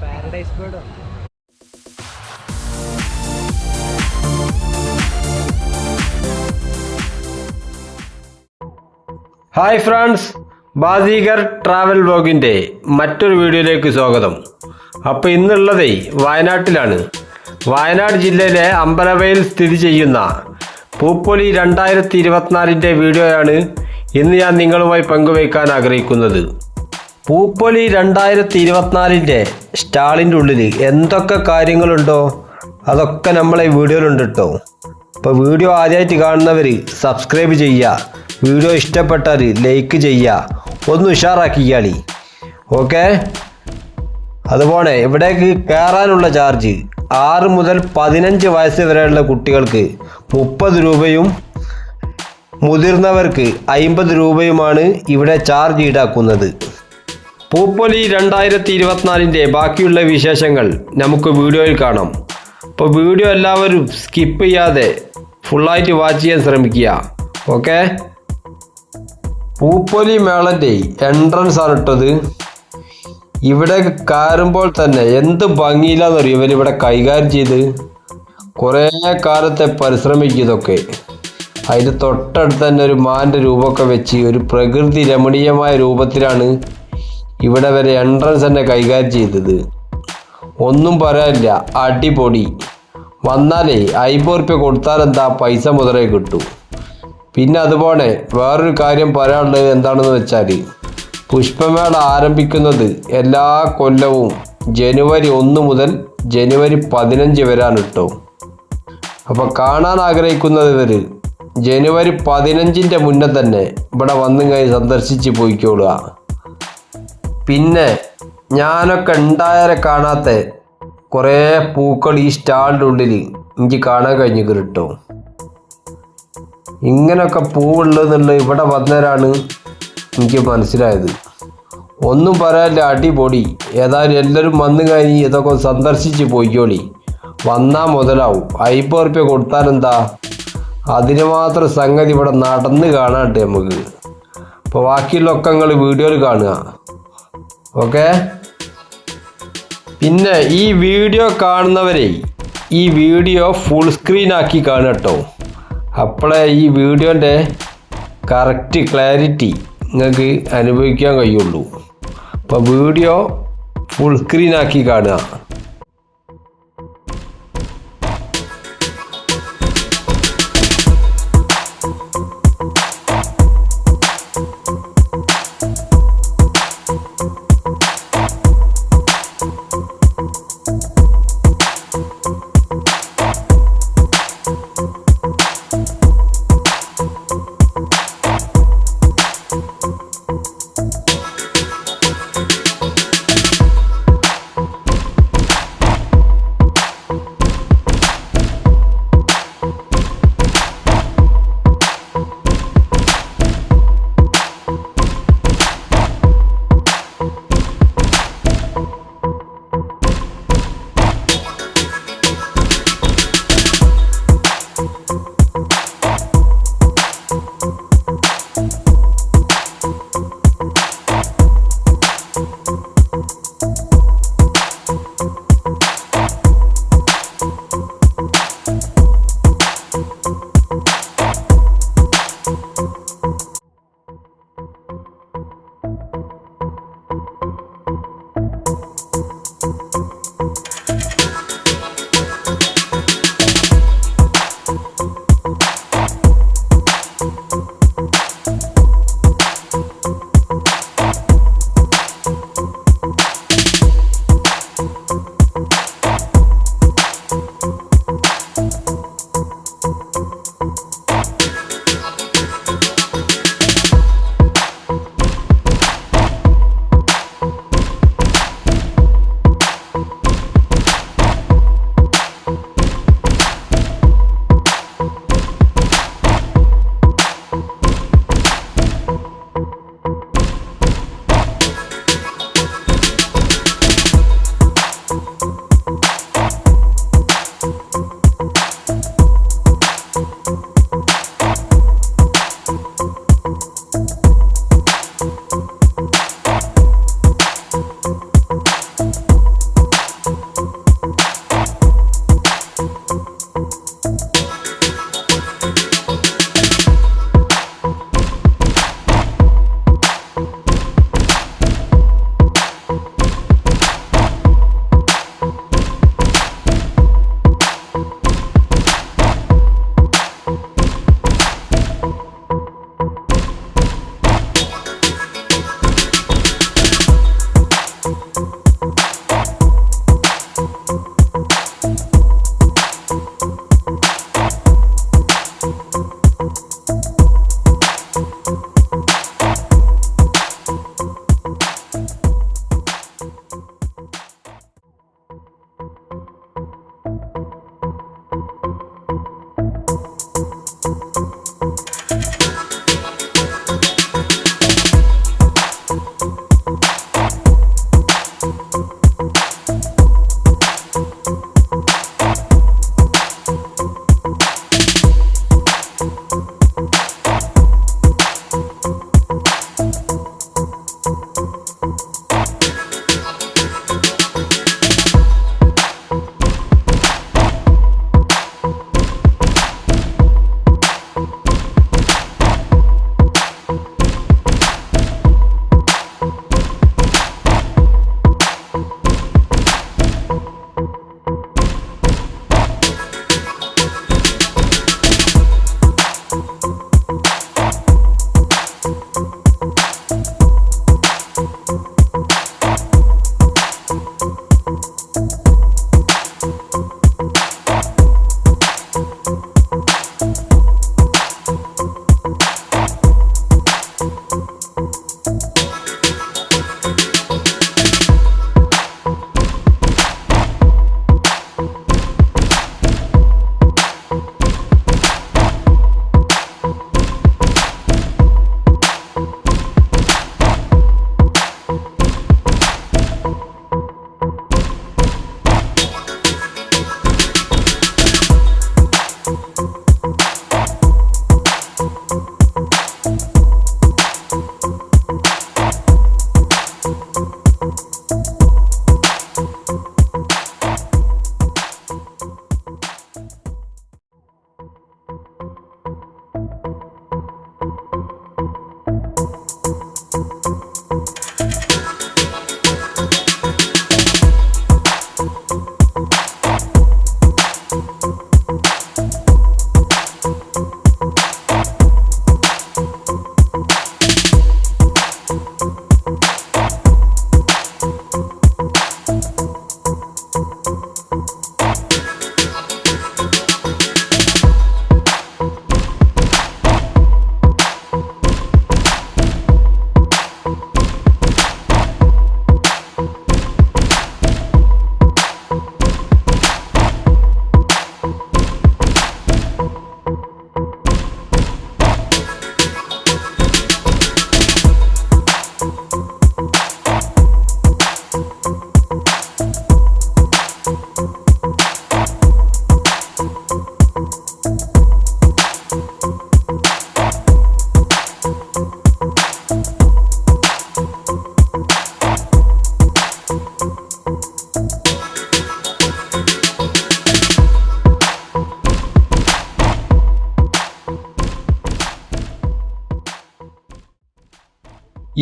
Paradise ബേർഡോ hi friends ബാസീകർ travel വ്ലോഗിന്റെ മറ്റൊരു വീഡിയോയിലേക്ക് സ്വാഗതം. അപ്പോൾ ഇന്നുള്ളതേ വയനാട്ടിലാണ്. വയനാട് ജില്ലയിലെ അമ്പലവയിൽ സ്ഥിതി ചെയ്യുന്ന പൂപ്പൊലി രണ്ടായിരത്തി ഇരുപത്തിനാലിന്റെ വീഡിയോയാണ് ഇന്ന് ഞാൻ നിങ്ങളുമായി പങ്കുവയ്ക്കാൻ ആഗ്രഹിക്കുന്നത്. പൂപ്പൊലി രണ്ടായിരത്തി ഇരുപത്തിനാലിന്റെ സ്റ്റാളിന്റെ ഉള്ളിൽ എന്തൊക്കെ കാര്യങ്ങളുണ്ടോ അതൊക്കെ നമ്മളെ വീഡിയോയിലുണ്ട് കേട്ടോ അപ്പോൾ വീഡിയോ ആദ്യമായിട്ട് കാണുന്നവർ സബ്സ്ക്രൈബ് ചെയ്യുക. വീഡിയോ ഇഷ്ടപ്പെട്ടാൽ ലൈക്ക് ചെയ്യുക. ഒന്ന് ഉഷാറാക്കിയാളി. ഓക്കെ? അതുപോലെ ഇവിടേക്ക് കയറാനുള്ള ചാർജ് ആറ് മുതൽ പതിനഞ്ച് വയസ്സ് വരെയുള്ള കുട്ടികൾക്ക് മുപ്പത് രൂപയും മുതിർന്നവർക്ക് അയിമ്പത് രൂപയുമാണ് ഇവിടെ ചാർജ് ഈടാക്കുന്നത്. പൂപ്പൊലി രണ്ടായിരത്തി ഇരുപത്തിനാലിന്റെ ബാക്കിയുള്ള വിശേഷങ്ങൾ നമുക്ക് വീഡിയോയിൽ കാണാം. അപ്പോൾ വീഡിയോ എല്ലാവരും സ്കിപ്പ് ചെയ്യാതെ ഫുള്ളായിട്ട് വാച്ച് ചെയ്യാൻ ശ്രമിക്കുക. ഓക്കെ? പൂപ്പൊലി മേളന്റെ എൻട്രൻസ് ആണ് ഇട്ടത്. ഇവിടെ കയറുമ്പോൾ തന്നെ എന്ത് ഭംഗിയിലാണെന്നറിയോ ഇവർ ഇവിടെ കൈകാര്യം ചെയ്ത്? കുറേ കാലത്തെ പരിശ്രമിക്കുന്നതൊക്കെ. അതിന്റെ തൊട്ടടുത്ത് തന്നെ ഒരു മാന്റെ രൂപമൊക്കെ വെച്ച് ഒരു പ്രകൃതി രമണീയമായ രൂപത്തിലാണ് ഇവിടെ വരെ എൻട്രൻസ് തന്നെ കൈകാര്യം ചെയ്തത്. ഒന്നും പറയാനില്ല അടിപൊളി. വന്നാലേ അയ്പത് റുപ്യ കൊടുത്താൽ എന്താ പൈസ മുതലേ കിട്ടും. പിന്നെ അതുപോലെ വേറൊരു കാര്യം പറയാനുള്ളത് എന്താണെന്ന് വെച്ചാൽ പുഷ്പമേള ആരംഭിക്കുന്നത് എല്ലാ കൊല്ലവും ജനുവരി ഒന്ന് മുതൽ ജനുവരി പതിനഞ്ച് വരെയാണ് കേട്ടോ അപ്പോൾ കാണാൻ ആഗ്രഹിക്കുന്നവർ ജനുവരി പതിനഞ്ചിന്റെ മുന്നേ തന്നെ ഇവിടെ വന്നു കഴിഞ്ഞ് സന്ദർശിച്ച് പോയിക്കോളുക. പിന്നെ ഞാനൊക്കെ ഉണ്ടായാലെ കാണാത്ത കുറേ പൂക്കൾ ഈ സ്റ്റാളിന്റെ ഉള്ളിൽ എനിക്ക് കാണാൻ കഴിഞ്ഞു കിട്ടും ഇങ്ങനെയൊക്കെ പൂവുള്ളതെന്നുള്ളത് ഇവിടെ വന്നവരാണ് എനിക്ക് മനസ്സിലായത്. ഒന്നും പറയാനില്ല അടിപൊളി. ഏതായാലും എല്ലാവരും വന്നു കഴിഞ്ഞ് ഇതൊക്കെ സന്ദർശിച്ച് പോയിക്കോളി. വന്നാൽ മുതലാവും. അയ്പത് റുപ്യ കൊടുത്താലെന്താ? അതിന് മാത്രം സംഗതി ഇവിടെ നടന്ന് കാണാണ്ട് നമുക്ക്. അപ്പോൾ ബാക്കിയുള്ളൊക്കെ നിങ്ങൾ വീഡിയോയിൽ കാണുക. ഓക്കെ? പിന്നെ ഈ വീഡിയോ കാണുന്നവരെ ഈ വീഡിയോ ഫുൾ സ്ക്രീൻ ആക്കി കാണുക കേട്ടോ അപ്പോഴേ ഈ വീഡിയോന്റെ കറക്റ്റ് ക്ലാരിറ്റി നിങ്ങൾക്ക് അനുഭവിക്കാൻ കഴിയുള്ളൂ. അപ്പോൾ വീഡിയോ ഫുൾ സ്ക്രീൻ ആക്കി കാണുക.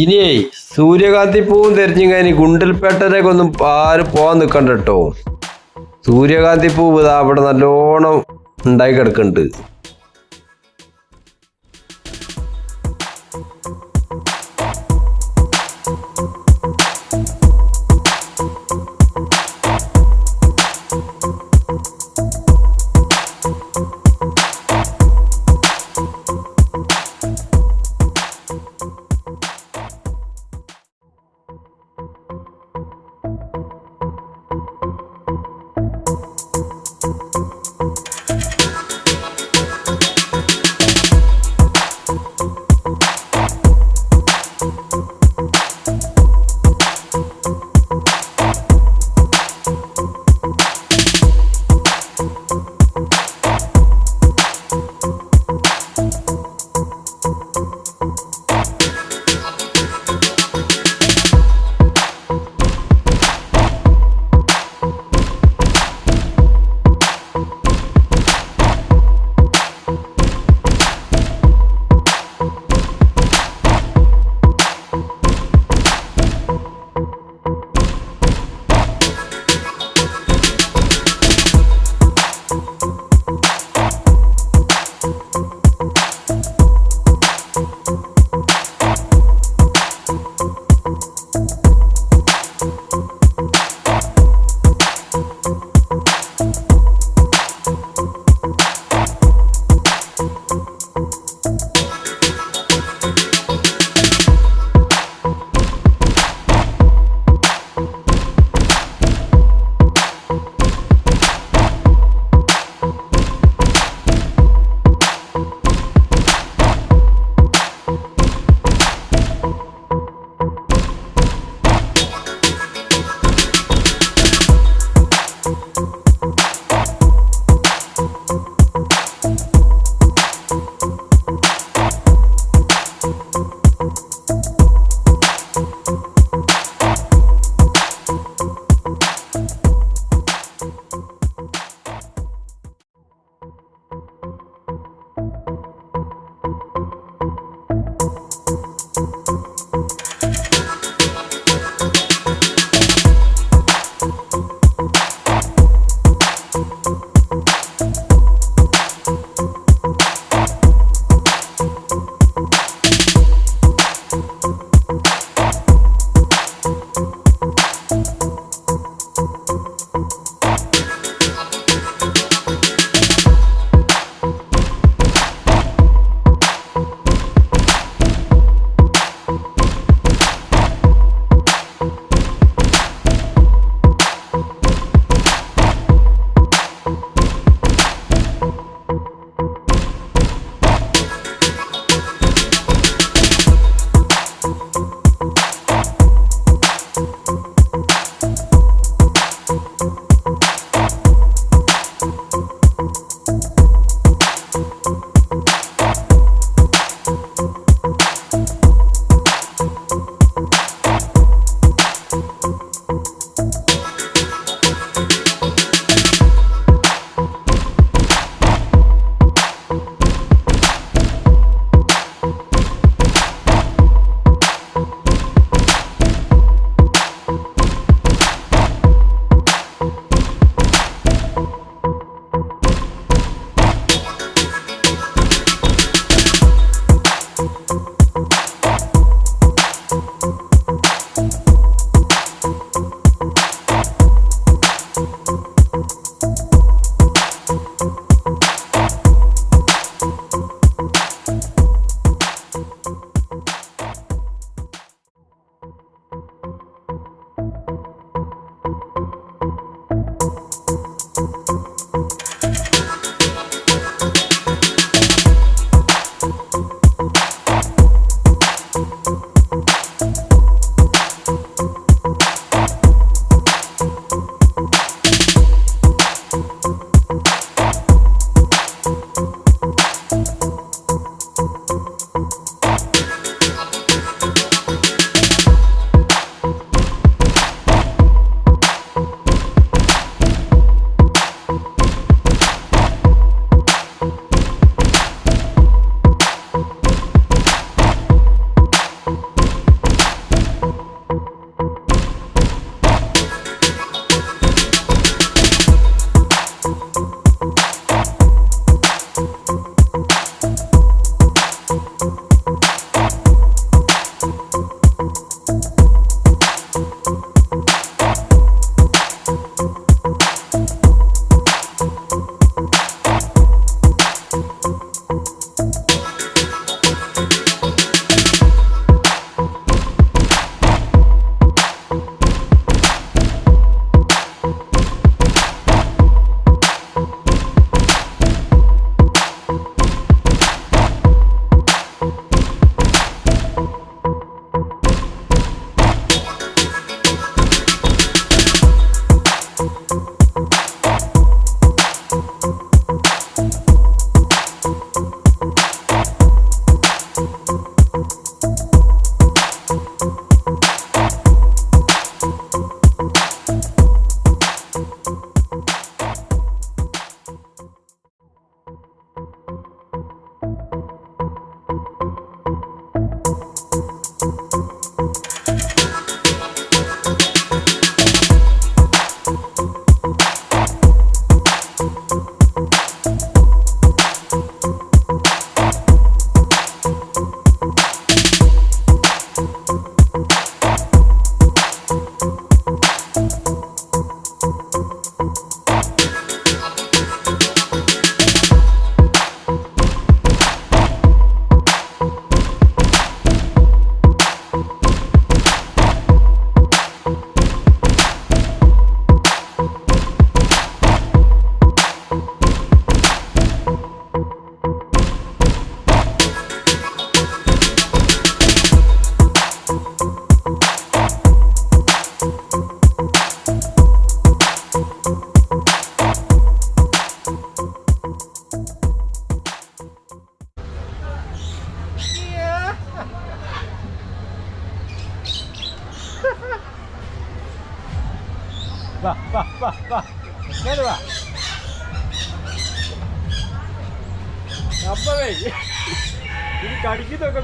ഇനിയേ സൂര്യകാന്തി പൂവും തെരഞ്ഞു കഴിഞ്ഞ് ഒന്നും ആരും പോകാൻ നിൽക്കണ്ട കേട്ടോ. സൂര്യകാന്തി പൂവ് ഇതാ അവിടെ നല്ലോണം ഉണ്ടായി കിടക്കുന്നുണ്ട്. Música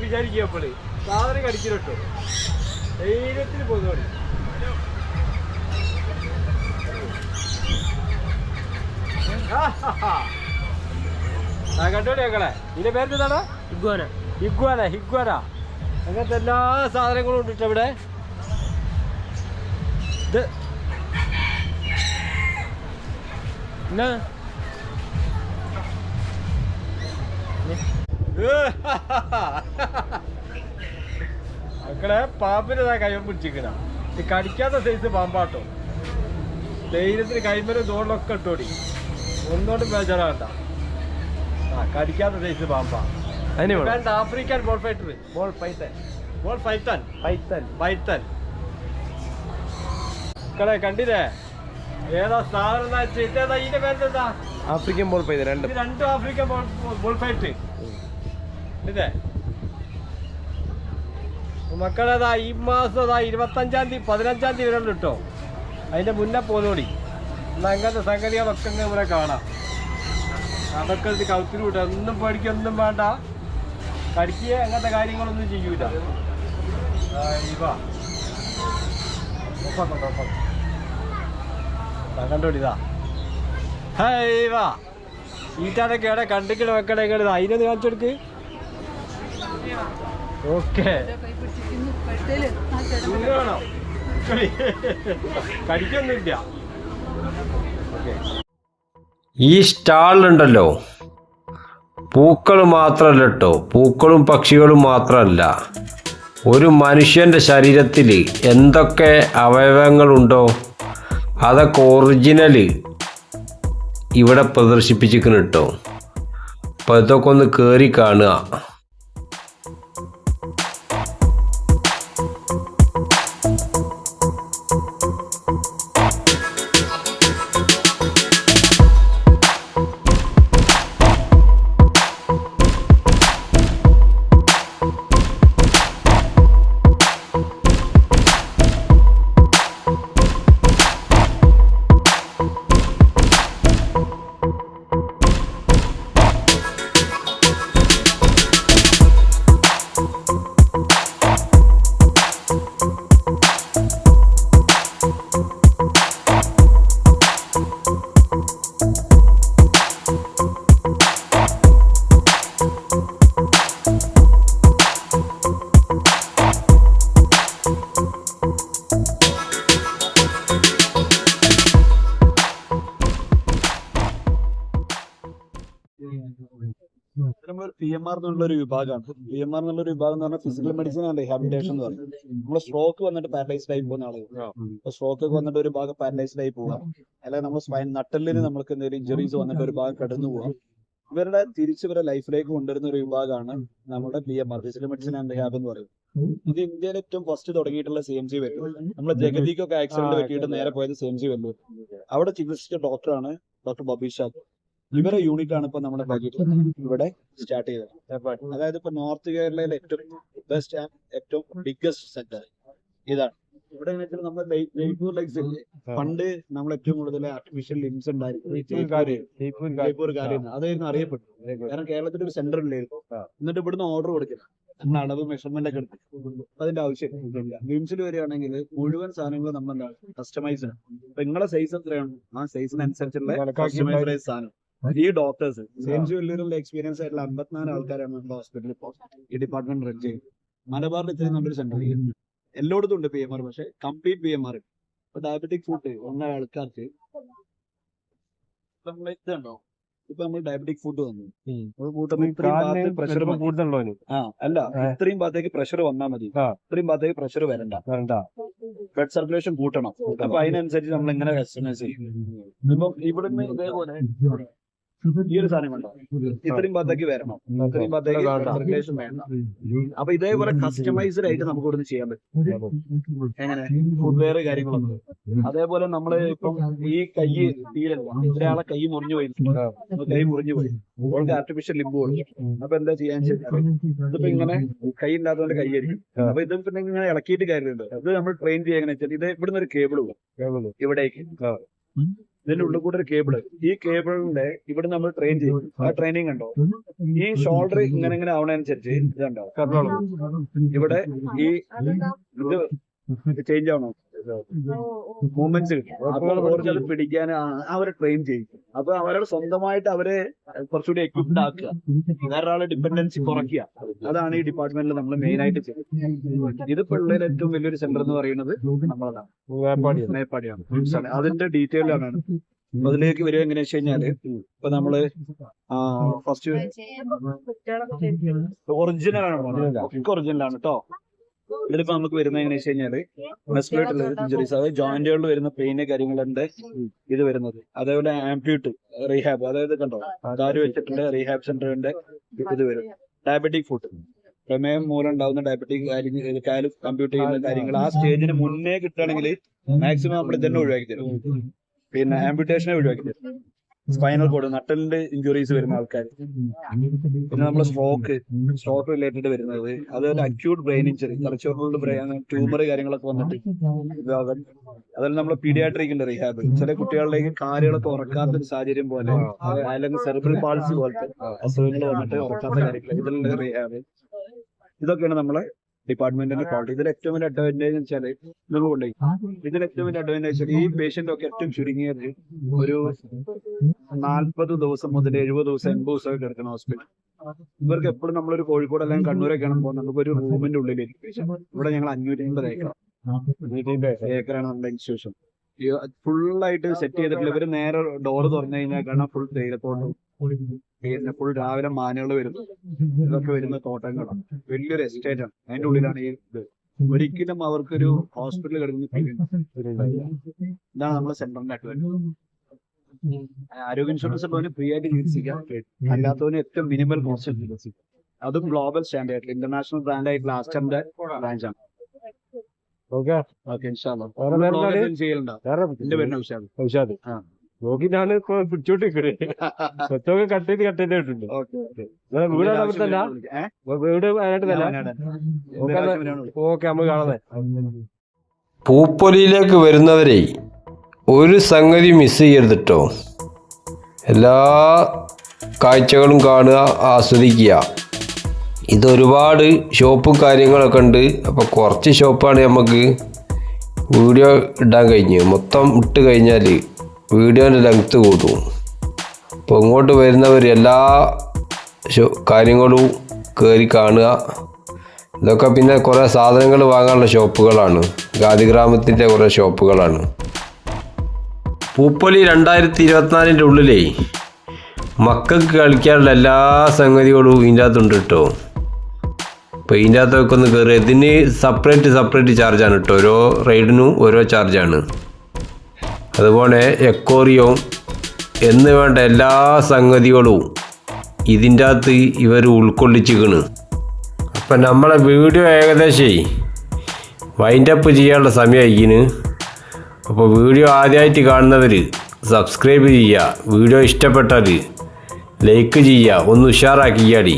വിചാരിക്കുക അപ്പോൾ സാധനം കടിച്ചിട്ടോ ധൈര്യത്തിൽ പോകുന്നവര് കണ്ടോടി ഞങ്ങളെ ഇതിന്റെ പേര് ഇഗ്വാന. ഹിഗ്വാന ഹിഗ്വാന അങ്ങനത്തെ എല്ലാ സാധനങ്ങളും ഉണ്ട് ഇവിടെ. ഇത്. എന്നാ? മക്കളെ പാമ്പിനെ താ കൈ പിടിച്ചിക്കണ ഇത് കടിക്കാത്ത സൈസ് പാമ്പാട്ടോ. ധൈര്യത്തിന് കൈമരും തോളിലൊക്കെ ഇട്ടോടി. ഒന്നോണ്ടും വേണ്ട ആ കടിക്കാത്ത size പാമ്പാ. African ball fighter ball python ball python python python മക്കളെ കണ്ടില്ലേ? ഏതാ സാധനം ഇതിന്റെ പേരെന്താ? ആഫ്രിക്കൻ ബോൾ പൈത്തൻ രണ്ടും. രണ്ടും ആഫ്രിക്കൻ ബോൾ ബോൾ ഫൈറ്റ് ഇതേ. മക്കളേതാ ഈ മാസം അതാ ഇരുപത്തഞ്ചാം തീയതി പതിനഞ്ചാം തീയതി വരെ കിട്ടോ അതിന്റെ മുന്നേ പോന്നോടി. എന്നാ അങ്ങനത്തെ സംഗതികളൊക്കെ ഇവിടെ കാണാം. അതൊക്കെ ഇത് കൗത്തിന് വിട്ടു ഒന്നും പേടിക്കൊന്നും വേണ്ട. കടിക്കുക അങ്ങനത്തെ കാര്യങ്ങളൊന്നും ചെയ്യൂല. കണ്ടോടിതാ ഈ വാ. ഒപ്പാക്കണ്ട, ഒപ്പാക്കണ്ട. ദാ കണ്ടോടി ഇതാ ഹേയ് വാ. ഈറ്റാനൊക്കെ എവിടെ കണ്ടിക്കണ വെക്കണേ ഇങ്ങോട്ട് അതിനൊന്ന് കാണിച്ചെടുക്ക്. ഓക്കെ. കടിക്കൊന്നുമില്ല ഓക്കെ. ഈ സ്റ്റാളിലുണ്ടല്ലോ പൂക്കൾ മാത്രമല്ല കേട്ടോ. പൂക്കളും പക്ഷികളും മാത്രമല്ല. ഒരു മനുഷ്യന്റെ ശരീരത്തിൽ എന്തൊക്കെ അവയവങ്ങളുണ്ടോ അതൊക്കെ ഒറിജിനൽ ഇവിടെ പ്രദർശിപ്പിച്ചിരിക്കുന്നു കേട്ടോ. അപ്പോൾ ഇതൊക്കെ ഒന്ന് കയറി കാണുക. പി എം ആർ എന്നുള്ള ഒരു വിഭാഗമാണ്. പി എം ആർ എന്നുള്ള ഒരു വിഭാഗം എന്ന് പറഞ്ഞാൽ ഫിസിക്കൽ മെഡിസിൻ ആൻഡ് റീഹാബിലിറ്റേഷൻ എന്ന് പറയും. നമ്മൾ സ്ട്രോക്ക് വന്നിട്ട് പാരലൈസ്ഡ് ആയി പോകുന്ന ആളുകൾ അപ്പൊ സ്ട്രോക്ക് വന്നിട്ട് ഒരു ഭാഗം പാരലൈസ്ഡ് ആയി പോവാം. അല്ലെങ്കിൽ നമ്മൾ സ്പൈൻ നട്ടലിന് നമ്മൾക്ക് എന്തെങ്കിലും ഇഞ്ചറീസ് വന്നിട്ട് ഒരു ഭാഗം കടന്നു പോവാം. ഇവരുടെ തിരിച്ചു ഇവരെ ലൈഫിലേക്ക് കൊണ്ടുവരുന്ന ഒരു വിഭാഗമാണ് നമ്മുടെ P M R physical medicine and rehab എന്ന് പറയുന്നത്. ഇത് ഇന്ത്യയിൽ ഏറ്റവും ഫസ്റ്റ് തുടങ്ങിയിട്ടുള്ള സി എം ജി വരും നമ്മൾ ജഗതിക്കൊക്കെ ആക്സിഡന്റ് പറ്റിയിട്ട് നേരെ പോയത് സി എം ജി വല്ലൂർ അവിടെ ചികിത്സിച്ച ഡോക്ടറാണ് ഡോക്ടർ ബബീഷാദ്. ഇവരെ യൂണിറ്റ് ആണ് ഇപ്പൊ നമ്മുടെ ഇവിടെ സ്റ്റാർട്ട് ചെയ്തത്. അതായത് ഇപ്പൊ നോർത്ത് കേരളയിലെ ഏറ്റവും ബെസ്റ്റ് ആൻഡ് ഏറ്റവും ബിഗ്ഗസ്റ്റ് സെന്റർ ഇതാണ്. ഇവിടെ നമ്മൾ ജയ്പൂർ പണ്ട് നമ്മൾ ഏറ്റവും കൂടുതൽ ആർട്ടിഫിഷ്യൽ ലിംസ് ഉണ്ടായിരുന്നു അതായിരുന്നു അറിയപ്പെട്ടു കാരണം കേരളത്തിന്റെ ഒരു സെന്റർ ഇല്ലായിരുന്നു. എന്നിട്ട് ഇവിടുന്ന് ഓർഡർ കൊടുക്കില്ല അളവ് മെഷർമെന്റ് ഒക്കെ എടുത്ത്. അതിന്റെ ആവശ്യം ലിംസിൽ വരികയാണെങ്കിൽ മുഴുവൻ സാധനങ്ങളും നമ്മൾ കസ്റ്റമൈസ് ആണ്. ഇപ്പൊ നിങ്ങളെ സൈസ് എത്രയാണ്? ആ സൈസിനനുസരിച്ചുള്ള കസ്റ്റമൈസ്ഡ് സാധനം. ഈ ഡോക്ടേഴ്സ് സെയിംസ് വെല്ലൂരിലെ എക്സ്പീരിയൻസ് ആയിട്ടുള്ള അമ്പത്തിനാല് ആൾക്കാരാണ് നമ്മുടെ ഹോസ്പിറ്റലിൽ ഇപ്പോൾ ഈ ഡിപ്പാർട്ട്മെന്റ് റൺ ചെയ്യുന്നത് മലബാറിൽ ഇത്രയും നല്ലൊരു സെന്റർ എല്ലായിടത്തും ഉണ്ട് പി എം ആർ പക്ഷെ കംപ്ലീറ്റ് പി എം ആർ ഇപ്പൊ ഡയബറ്റിക് ഫുഡ് ഉള്ള ആൾക്കാർക്ക് ഇതുണ്ടോ? ഇപ്പൊ നമ്മൾ ഡയബറ്റിക് ഫുഡ് വന്നു. കൂടുതലുണ്ടോ ആ അല്ല ഇത്രയും ഭാഗത്തേക്ക് പ്രഷർ വന്നാൽ മതി. ഇത്രയും ഭാഗത്തേക്ക് പ്രഷർ വരണ്ട. ബ്ലഡ് സർക്കുലേഷൻ കൂട്ടണം. അപ്പൊ അതിനനുസരിച്ച് നമ്മൾ എങ്ങനെ കസ്റ്റമൈസ് ചെയ്യും ഇപ്പം ഇവിടുന്ന് ഇതേപോലെ ഈ ഒരു സാധനം കണ്ടോ ഇത്രയും ഭാഗത്തേക്ക് വരണം. ഇത്രയും ഭാഗത്തേക്ക് റെഗുലേഷൻ വേണം. അപ്പൊ ഇതേപോലെ കസ്റ്റമൈസ്ഡ് ആയിട്ട് നമുക്ക് ഇവിടുന്ന് ചെയ്യാൻ പറ്റും. എങ്ങനെ? ഫുഡ്വെയർ കാര്യങ്ങളൊന്നും അതേപോലെ നമ്മൾ ഇപ്പം ഈ കൈ തീരല്ല ഒരാളെ കൈ മുറിഞ്ഞു പോയി. കൈ മുറിഞ്ഞു പോയി. അവൾക്ക് ആർട്ടിഫിഷ്യൽ ലിംബ് കൊടുക്കും അപ്പൊ എന്താ ചെയ്യാൻ ഇതിപ്പോ ഇങ്ങനെ കൈ ഇല്ലാത്തതുകൊണ്ട് കൈയായിരിക്കും അപ്പൊ ഇത് പിന്നെ ഇങ്ങനെ ഇളക്കിയിട്ട് കാര്യമുണ്ട്. അത് നമ്മൾ ട്രെയിൻ ചെയ്യാൻ വെച്ചാൽ ഇത് ഇവിടുന്ന് ഒരു കേബിൾ പോകും ഇവിടേക്ക്. ഇതിന്റെ ഉള്ളിൽ കൂടെ ഒരു കേബിൾ ഈ കേബിളിന്റെ ഇവിടെ നമ്മൾ ട്രെയിൻ ചെയ്യും. ആ ട്രെയിനിങ് ഉണ്ടോ ഈ ഷോൾഡർ ഇങ്ങനെ ഇങ്ങനെ ആവണനുസരിച്ച് ഇതുണ്ടാവും ഇവിടെ ഈ ഇത് ചേഞ്ച് ആവണം മൂവ്മെന്റ്സ് കിട്ടും അപ്പൊ അവർക്ക് പിടിക്കാൻ അവരെ ട്രെയിൻ ചെയ്യും. അപ്പൊ അവരോട് സ്വന്തമായിട്ട് അവരെ കുറച്ചുകൂടി എക്വിപ്ഡ് ആക്കുക. വേറൊരാളെ ഡിപെൻഡൻസി കുറയ്ക്കുക. അതാണ് ഈ ഡിപ്പാർട്ട്മെന്റിൽ നമ്മൾ മെയിൻ ആയിട്ട് ചെയ്യുന്നത്. ഇത് പിള്ളേർ ഏറ്റവും വലിയൊരു സെന്റർ എന്ന് പറയുന്നത് നമ്മളതാണ്. മേപ്പാടിയാണ്. അതിന്റെ ഡീറ്റെയിൽ ആണ്. അപ്പൊ അതിലേക്ക് വരിക എങ്ങനെയാ വെച്ച് കഴിഞ്ഞാൽ ഇപ്പൊ നമ്മൾ ഫസ്റ്റ് ഒറിജിനൽ ആണ് ഒറിജിനൽ ആണ്. കേട്ടോ ഇതിലിപ്പോ നമുക്ക് വരുന്നത് എങ്ങനെ വെച്ച് കഴിഞ്ഞാൽ മസ്കുലേറ്റുള്ള ഇഞ്ചുറീസ് അതായത് ജോയിന്റുകളിൽ വരുന്ന പെയിന് കാര്യങ്ങളുണ്ട്. ഇത് വരുന്നത്. അതേപോലെ ആംപ്യൂട്ട് റീഹാബ് അതായത് കണ്ടോ കാര് വെച്ചിട്ടുണ്ട് റീഹാബ് സെന്ററിന്റെ ഇത് വരും. ഡയബറ്റിക് ഫുഡ് പ്രമേയം മൂലം ഉണ്ടാവുന്ന ഡയബറ്റിക് കാര്യങ്ങൾ കാൽ കമ്പ്യൂട്ട് ചെയ്യുന്ന കാര്യങ്ങൾ ആ സ്റ്റേജിന് മുന്നേ കിട്ടുകയാണെങ്കിൽ മാക്സിമം നമ്മൾ ഇതന്നെ ഒഴിവാക്കി തരും. പിന്നെ ആംപ്യൂട്ടേഷനെ ഒഴിവാക്കി തരും. സ്പൈനൽ കോഡ് നട്ടലിന്റെ ഇഞ്ചുറീസ് വരുന്ന ആൾക്കാർ. പിന്നെ നമ്മൾ സ്ട്രോക്ക് സ്ട്രോക്ക് റിലേറ്റഡ് വരുന്നത്. അതുപോലെ അക്യൂട്ട് ബ്രെയിൻ ഇഞ്ചുറി തലച്ചോറിലുള്ള ബ്രെയിൻ ട്യൂമർ കാര്യങ്ങളൊക്കെ വന്നിട്ട്. അതിൽ നമ്മൾ പീഡിയാട്രിക് ഉണ്ട് റീഹാബ് ചില കുട്ടികളിലേക്ക് കാര്യങ്ങളൊക്കെ ഉറക്കാത്ത ഒരു സാഹചര്യം പോലെ അല്ലെങ്കിൽ സെറിബ്രൽ പാൾസി പോലത്തെ അസുഖങ്ങൾ വന്നിട്ട് ഉറക്കാത്ത കാര്യങ്ങൾ ഇതിലുള്ള റീഹാബ് ഇതൊക്കെയാണ് നമ്മളെ ഡിപ്പാർട്ട്മെന്റിന്റെ ക്വാളിറ്റി ഇതിൽ ഏറ്റവും വലിയ അഡ്വാന്റേജ് എന്ന് വെച്ചാൽ നമുക്ക് കൊണ്ടുപോയി ഇതിൽ ഏറ്റവും വലിയ അഡ്വാന്റേജ് ഈ പേഷ്യന്റ് ഒക്കെ ഏറ്റവും ചുരുങ്ങിയത് ഒരു നാൽപ്പത് ദിവസം മുതൽ എഴുപത് ദിവസം എൺപത് ദിവസം കിടക്കുന്ന കിടക്കണം ഹോസ്പിറ്റൽ ഇവർക്ക് എപ്പോഴും നമ്മളൊരു കോഴിക്കോട് അല്ലെങ്കിൽ കണ്ണൂരൊക്കെയാണ് പോകുന്നത്. നമുക്ക് ഒരു റൂമിന്റെ ഉള്ളിലിരിക്കും ഇവിടെ ഞങ്ങൾ അഞ്ഞൂറ്റി അമ്പത് ഏക്കർ ഏക്കറാണ് നമ്മുടെ ഇൻസ്റ്റിറ്റ്യൂഷൻ ഫുള്ളായിട്ട് സെറ്റ് ചെയ്തിട്ടുള്ള ഇവർ നേരെ ഡോർ തുറന്നു കഴിഞ്ഞാൽ കാരണം ഫുൾ തേയിലത്തോട്ടം. ഫുൾ രാവിലെ മാനുകൾ വരുന്നു. ഇതൊക്കെ വരുന്ന തോട്ടങ്ങളാണ്. വലിയൊരു എസ്റ്റേറ്റ് ആണ്. അതിന്റെ ഉള്ളിലാണ് ഈ ഇത്. ഒരിക്കലും അവർക്കൊരു ഹോസ്പിറ്റൽ കിടക്കുന്ന ഉണ്ടാവില്ല. ഇതാണ് നമ്മുടെ സെന്ററിന്റെ അഡ്വാന്റേജ് ആരോഗ്യ ഇൻഷുറൻസ് ഉള്ളവന് ഫ്രീ ആയിട്ട് ചികിത്സിക്കാം. അല്ലാത്തവന് ഏറ്റവും മിനിമൽ കോസ്റ്റ് ചികിത്സിക്കാം. അതും ഗ്ലോബൽ സ്റ്റാൻഡേർഡ് ഇന്റർനാഷണൽ ബ്രാൻഡ് ആയിട്ടുള്ള ആസ്റ്ററിന്റെ ബ്രാഞ്ചാണ് ഓക്കെ. ഓക്കെ ഇൻഷാല്ലോ? ചെയ്യലുണ്ടോ? എന്റെ പേരിന് വിശാൽ ഔഷാദ് ആ. നോക്കിട്ടാണ് ഇപ്പൊ പിടിച്ചോണ്ടിരിക്കണേ. സ്വത്തൊക്കെ കട്ട് ചെയ്ത് കട്ട് ചെയ്ത് ഇട്ടിട്ടുണ്ട് ഓക്കെ ഓക്കെ. നിങ്ങളെ വീട് അവിടെ തന്നെ വീട് വയനാട്ടിൽ തന്നെ? ഓക്കെ നമ്മൾ കാണുന്നേ പൂപ്പൊലിയിലേക്ക് വരുന്നവരെ ഒരു സംഗതി മിസ് ചെയ്യരുതിട്ടോ. എല്ലാ കാഴ്ചകളും കാണുക ആസ്വദിക്കുക. ഇതൊരുപാട് ഷോപ്പും കാര്യങ്ങളൊക്കെ ഉണ്ട്. അപ്പോൾ കുറച്ച് ഷോപ്പാണ് നമുക്ക് വീഡിയോ ഇടാൻ കഴിഞ്ഞു. മൊത്തം ഇട്ട് കഴിഞ്ഞാൽ വീഡിയോന്റെ ലെങ്ത്ത് കൂട്ടും. അപ്പോൾ ഇങ്ങോട്ട് വരുന്നവർ എല്ലാ കാര്യങ്ങളും കയറി കാണുക. ഇതൊക്കെ പിന്നെ കുറേ സാധനങ്ങൾ വാങ്ങാനുള്ള ഷോപ്പുകളാണ്. ഗാന്ധി ഗ്രാമത്തിന്റെ കുറേ ഷോപ്പുകളാണ്. പൂപ്പൊലി രണ്ടായിരത്തി ഇരുപത്തിനാലിന്റെ ഉള്ളിലേ മക്കൾക്ക് കളിക്കാനുള്ള എല്ലാ സംഗതികളും ഇതിന്റെ അകത്തുണ്ട് കേട്ടോ അപ്പോൾ ഇതിന്റെ അകത്തൊക്കെ ഒന്ന് കയറി ഇതിന് സെപ്പറേറ്റ് സെപ്പറേറ്റ് ചാർജാണ് കേട്ടോ ഓരോ റൈഡിനും ഓരോ ചാർജാണ് അതുപോലെ എക്കോറിയോ എന്ന് വേണ്ട എല്ലാ സംഗതികളും ഇതിന്റെ അകത്ത് ഇവർ ഉൾക്കൊള്ളിച്ചിക്കണ് അപ്പം നമ്മളെ വീഡിയോ ഏകദേശം വൈൻഡപ്പ് ചെയ്യാനുള്ള സമയമായിക്കിന് അപ്പോൾ വീഡിയോ ആദ്യമായിട്ട് കാണുന്നവർ സബ്സ്ക്രൈബ് ചെയ്യുക. വീഡിയോ ഇഷ്ടപ്പെട്ടാൽ ലൈക്ക് ചെയ്യുക. ഒന്ന് ഉഷാറാക്കിയാടി.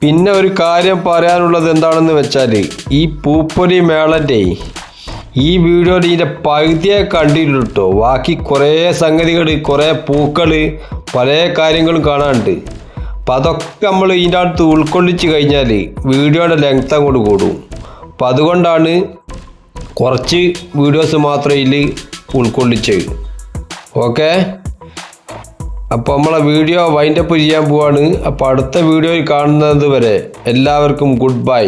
പിന്നെ ഒരു കാര്യം പറയാനുള്ളത് എന്താണെന്ന് വെച്ചാൽ ഈ പൂപ്പൊലി മേളന്റെ ഈ വീഡിയോയുടെ ഇതിന്റെ പകുതിയെ കണ്ടിട്ടുള്ളൂ ബാക്കി കുറേ സംഗതികൾ കുറേ പൂക്കൾ പല കാര്യങ്ങളും കാണാനുണ്ട്. അപ്പം അതൊക്കെ നമ്മൾ ഇതിന്റെ അടുത്ത് ഉൾക്കൊള്ളിച്ച് കഴിഞ്ഞാൽ വീഡിയോയുടെ ലെങ്ത് അങ്ങോട്ട് കൂടും. അപ്പം അതുകൊണ്ടാണ് കുറച്ച് വീഡിയോസ് മാത്രം ഇതിൽ ഉൾക്കൊള്ളിച്ചത്. ഓക്കെ? അപ്പോൾ നമ്മളെ വീഡിയോ വൈൻഡപ്പ് ചെയ്യാൻ പോവാണ്. അപ്പോൾ അടുത്ത വീഡിയോയിൽ കാണുന്നത് വരെ എല്ലാവർക്കും ഗുഡ് ബൈ